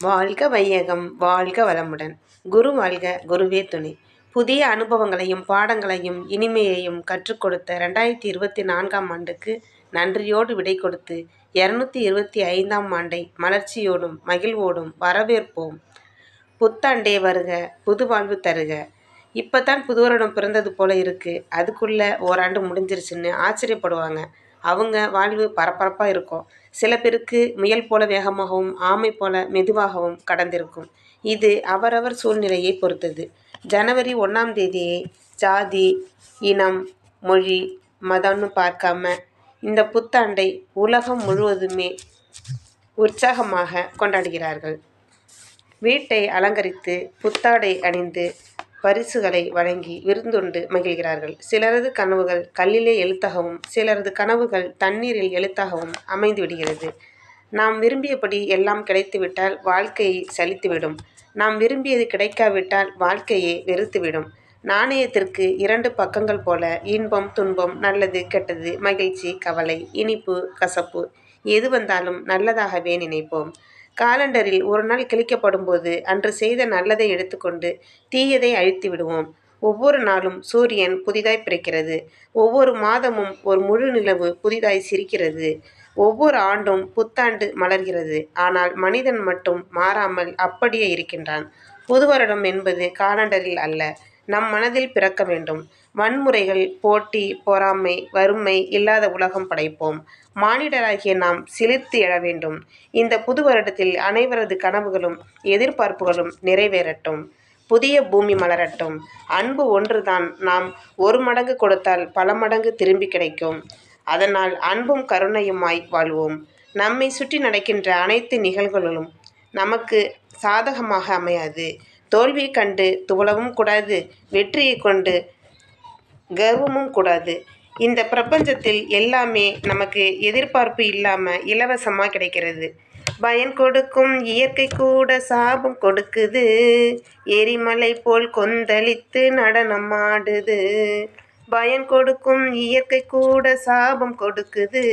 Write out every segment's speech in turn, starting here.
வாழ்க வையகம் வாழ்க வளமுடன். குரு வாழ்க குருவே துணை. புதிய அனுபவங்களையும் பாடங்களையும் இனிமையையும் கற்றுக் கொடுத்த ரெண்டாயிரத்தி இருபத்தி நான்காம் ஆண்டுக்கு நன்றியோடு விடை கொடுத்து இரநூத்தி இருபத்தி ஐந்தாம் ஆண்டை மலர்ச்சியோடும் மகிழ்வோடும் வரவேற்போம். புத்தாண்டே வருக புது வாழ்வு தருக. இப்போ தான் புது வருடம் பிறந்தது போல இருக்குது அதுக்குள்ளே ஓராண்டு முடிஞ்சிருச்சுன்னு ஆச்சரியப்படுவாங்க. அவங்க வாழ்வு பரபரப்பாக இருக்கும். சில பேருக்கு முயல் போல வேகமாகவும் ஆமை போல மெதுவாகவும் கடந்திருக்கும். இது அவரவர் சூழ்நிலையை பொறுத்தது. ஜனவரி ஒன்றாம் தேதியை ஜாதி இனம் மொழி மதம்னு பார்க்காம இந்த புத்தாண்டை உலகம் முழுவதுமே உற்சாகமாக கொண்டாடுகிறார்கள். வீட்டை அலங்கரித்து புத்தாடை அணிந்து பரிசுகளை வழங்கி விருந்துண்டு மகிழ்கிறார்கள். சிலரது கனவுகள் கல்லிலே எழுத்தாகவும் சிலரது கனவுகள் தண்ணீரில் எழுத்தாகவும் அமைந்து விடுகிறது. நாம் விரும்பியபடி எல்லாம் கிடைத்துவிட்டால் வாழ்க்கையை சலித்துவிடும் நாம் விரும்பியது கிடைக்காவிட்டால் வாழ்க்கையை வெறுத்துவிடும். நாணயத்திற்கு இரண்டு பக்கங்கள் போல இன்பம் துன்பம் நல்லது கெட்டது மகிழ்ச்சி கவலை இனிப்பு கசப்பு எது வந்தாலும் நல்லதாகவே நினைப்போம். காலண்டரில் ஒரு நாள் கிழிக்கப்படும் போது அன்று செய்த நல்லதை எடுத்துக்கொண்டு தீயதை அழித்து விடுவோம். ஒவ்வொரு நாளும் சூரியன் புதிதாய் பிறக்கிறது. ஒவ்வொரு மாதமும் ஒரு முழு நிலவு புதிதாய் சிரிக்கிறது. ஒவ்வொரு ஆண்டும் புத்தாண்டு மலர்கிறது. ஆனால் மனிதன் மட்டும் மாறாமல் அப்படியே இருக்கின்றான். புது வருடம் என்பது காலண்டரில் அல்ல. நம் மனதில் பிறக்க வேண்டும். வன்முறைகள் போட்டி பொறாமை வறுமை இல்லாத உலகம் படைப்போம். மானிடராகிய நாம் சிலிர்த்து எழ வேண்டும். இந்த புது வருடத்தில் அனைவரது கனவுகளும் எதிர்பார்ப்புகளும் நிறைவேறட்டும். புதிய பூமி மலரட்டும். அன்பு ஒன்றுதான். நாம் ஒரு மடங்கு கொடுத்தால் பல மடங்கு திரும்பி கிடைக்கும். அதனால் அன்பும் கருணையுமாய் வாழ்வோம். நம்மை சுற்றி நடக்கின்ற அனைத்து நிகழ்வுகளும் நமக்கு சாதகமாக அமையாது. தோல்வியை கண்டு துவளவும் கூடாது வெற்றியை கொண்டு கர்வமும் கூடாது. இந்த பிரபஞ்சத்தில் எல்லாமே நமக்கு எதிர்பார்ப்பு இல்லாமல் இலவசமாக கிடைக்கிறது. பயன் கொடுக்கும் இயற்கை கூட சாபம் கொடுக்குது. எரிமலை போல் கொந்தளித்து நடனம் ஆடுது. பயன் கொடுக்கும் இயற்கை கூட சாபம் கொடுக்குது.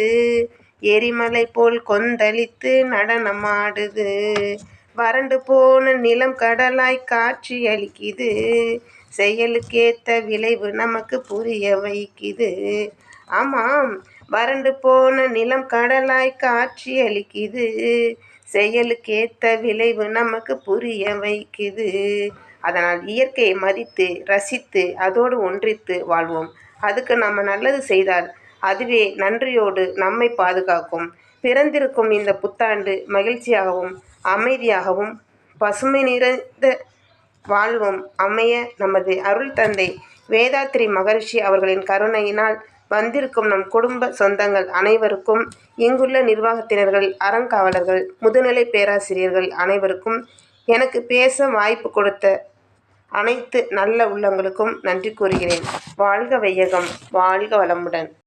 எரிமலை போல் கொந்தளித்து நடனம் ஆடுது. வறண்டு போன நிலம் கடலாய் காட்சி அளிக்குது. செயலுக்கேத்த விளைவு நமக்கு புரிய வைக்குது. ஆமாம் வறண்டு போன நிலம் கடலாய் காட்சி அளிக்குது. செயலுக்கேத்த விளைவு நமக்கு புரிய வைக்குது. அதனால் இயற்கையை மதித்து ரசித்து அதோடு ஒன்றித்து வாழ்வோம். அதுக்கு நம்ம நல்லது செய்தால் அதுவே நன்றியோடு நம்மை பாதுகாக்கும். பிறந்திருக்கும் இந்த புத்தாண்டு மகிழ்ச்சியாகவும் அமைதியாகவும் பசுமை நிறைந்த வாழ்வும் அமைய நமது அருள் தந்தை வேதாத்ரி மகரிஷி அவர்களின் கருணையினால் வந்திருக்கும் நம் குடும்ப சொந்தங்கள் அனைவருக்கும் இங்குள்ள நிர்வாகத்தினர்கள் அறங்காவலர்கள் முதுநிலை பேராசிரியர்கள் அனைவருக்கும் எனக்கு பேச வாய்ப்பு கொடுத்த அனைத்து நல்ல உள்ளங்களுக்கும் நன்றி கூறுகிறேன். வாழ்க வையகம் வாழ்க வளமுடன்.